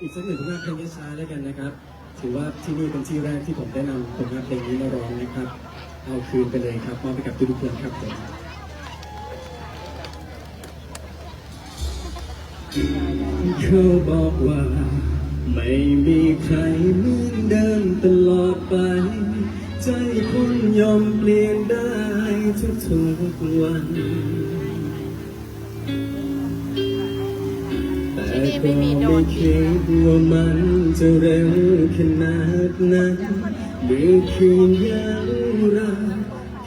อีกสักหนึ่งผลงานเพลงช้าๆแล้วกันนะครับ ถือว่าที่นี่เป็นที่แรกที่ผมได้นำผลงานเพลงนี้มาร้องนะครับ เอาคืนไปเลยครับมอบไปกับทุกๆคนครับผมเขาบอกว่า ไม่มีใครเหมือนเดิมตลอดไป ใจคนยอมเปลี่ยนได้ทุกๆวัน แต่ก็ไม่คิดว่ามันจะเร็วขนาดนั้นเมื่อคืนยังรัก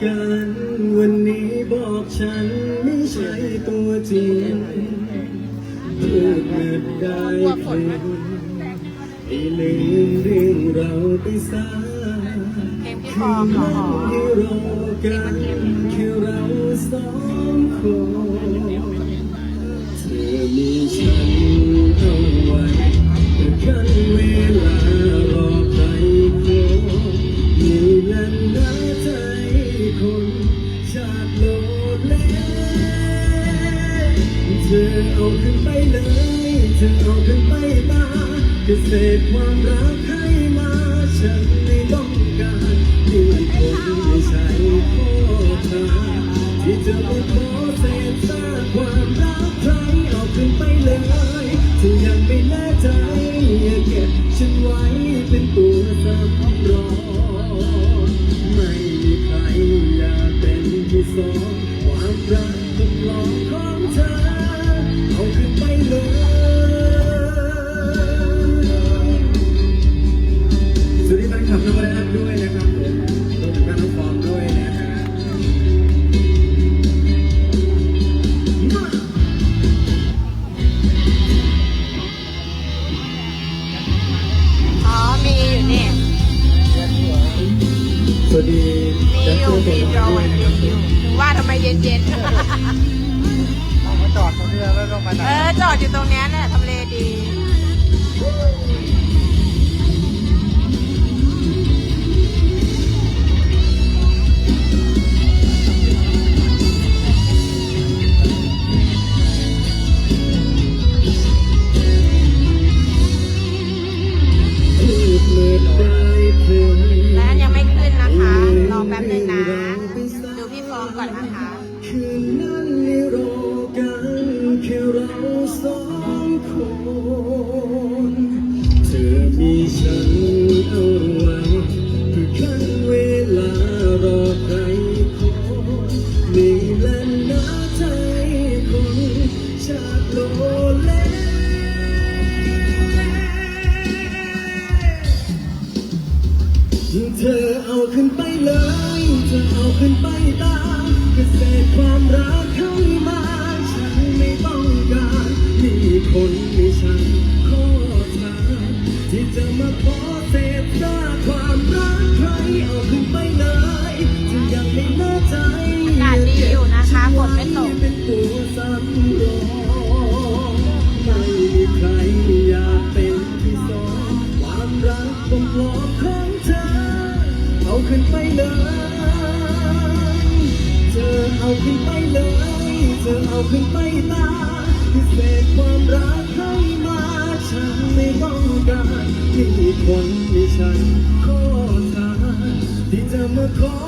กันวันนี้บอกฉันไม่ใช่ตัวจริงพูดเมื่อได้เพียงให้ลืมเรื่องเราไปซะเพลงพี่ปอขอหอมที่รอกันแค่เราสองคนเธอมีฉัน ธอเอาขึ้นไปเลย เธอเอาขึ้นไปตาก็เศษความรักให้มา ฉันไม่ต้องการที่คนไม่ใช่ข้อทางที่จะมาขอเศษซากความรักใครเอาขึ้นไปเลยถ้ายังไม่แน่ใจอย่าเก็บฉันไว้เป็นตัวสำรองไม่มีใครอยากเป็นที่สอง ครับอยู่ถึงว่าทำไมเย็นเอามาจอดตรงนี้แล้วลงมาๆไหนเออจอดอยู่ตรงเนี้ยเนี่ยทำเลดี สองคนเธอมีฉันเอาไว้เพื่อคันเวลารอใครคนนี่แหละนะใจคนจากโลเลเธอเอาขึ้นไปเลย เธอเอาขึ้นไปตามเกษตรความรัก คนมีฉันขอทางที่จะมาขอเศษซากความรักใครเอาขึ้นไปเลยจะยังไม่แน่ใจอากาศดีอยู่นะคะฝนไม่ตกเป็นตัวสำรองไม่มีใครอยากเป็นที่สองความรักปลอมๆของเธอเอาขึ้นไปเลยเธอเอาขึ้นไปเลยเธอเอาขึ้นไปตา พิเศษความรักให้มาฉันไม่ต้องการที่มีคนที่ฉันขอทานที่จะมาขอ